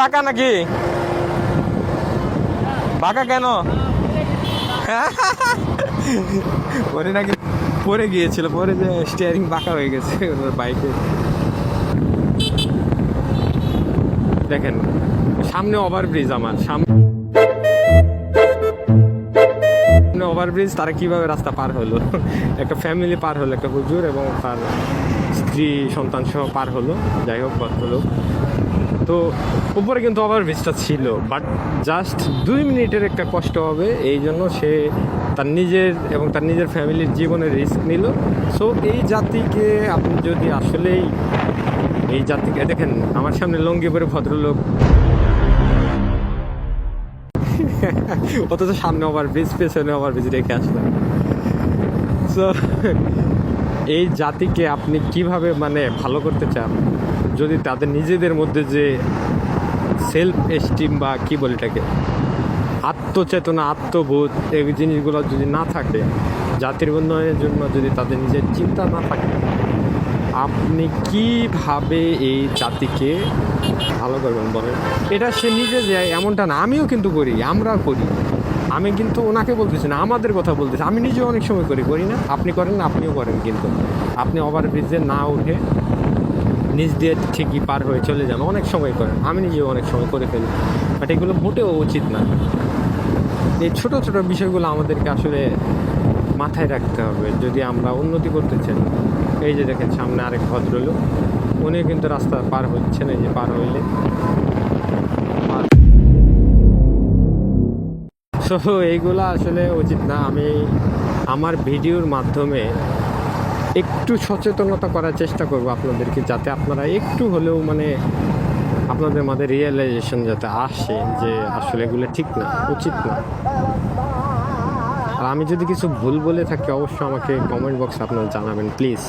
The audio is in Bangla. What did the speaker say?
বাঁকা নাকি? বাঁকা কেন? পরে নাকি, পরে গিয়েছিল, পরে যে স্টিয়ারিং বাঁকা হয়ে গেছে ওর বাইকে দেখেন, সামনে ওভারব্রিজ আমার, সামনে ওভারব্রিজ তারা কীভাবে রাস্তা পার হলো? একটা ফ্যামিলি পার হলো, একটা হুজুর এবং তার স্ত্রী সন্তান সহ পার হলো। যাই হোক হলো তো উপরে কিন্তু ওভারব্রিজটা ছিল বাট জাস্ট দুই মিনিটের একটা কষ্ট হবে, এই জন্য সে তার নিজের এবং তার নিজের ফ্যামিলির জীবনের রিস্ক নিল। সো এই জাতিকে আপনি যদি আসলেই, এই জাতিকে দেখেন, আমার সামনে লঙ্গি পরে ভদ্রলোক। অথচ সামনে ওভার ব্রিজ পেছনে ওভার ব্রিজ রেখে আসলাম সো এই জাতিকে আপনি কীভাবে মানে ভালো করতে চান? যদি তাদের নিজেদের মধ্যে যে সেলফ এস্টিম বা কি বলে এটাকে, আত্মচেতনা, আত্মবোধ, এই জিনিসগুলো যদি না থাকে, জাতির উন্নয়নের জন্য যদি তাদের নিজের চিন্তা না থাকে, আপনি কীভাবে এই জাতিকে ভালো করবেন বলেন? এটা সে নিজে যে এমনটা না, আমিও কিন্তু করি আমরা করি। আমি কিন্তু ওনাকে বলতেছি না, আমাদের কথা বলতেছি, আমি নিজেও অনেক সময় করি করি না। আপনি করেন না, আপনিও করেন কিন্তু। আপনি ওভার ব্রিজে না উঠে নিচ দিয়ে ঠিকই পার হয়ে চলে যান অনেক সময় করেন আমি নিজেও অনেক সময় করে ফেলি। বাট এগুলো মোটেও উচিত না। এই ছোট ছোট বিষয়গুলো আমাদেরকে আসলে মাথায় রাখতে হবে, যদি আমরা উন্নতি করতে চাই। এই যে দেখেন, সামনে আরেক ভদ্রলোক। উনি কিন্তু রাস্তা পার হচ্ছেন, এই যে পার হইলে। সো এইগুলো আসলে উচিত না। আমি আমার ভিডিওর মাধ্যমে একটু সচেতনতা করার চেষ্টা করব আপনাদেরকে যাতে আপনারা একটু হলেও মানে আপনাদের মধ্যে রিয়েলাইজেশন যাতে আসে যে আসলে এগুলো ঠিক না, উচিত না। আর আমি যদি কিছু ভুল বলে থাকি, অবশ্যই আমাকে কমেন্ট বক্সে আপনারা জানাবেন প্লিজ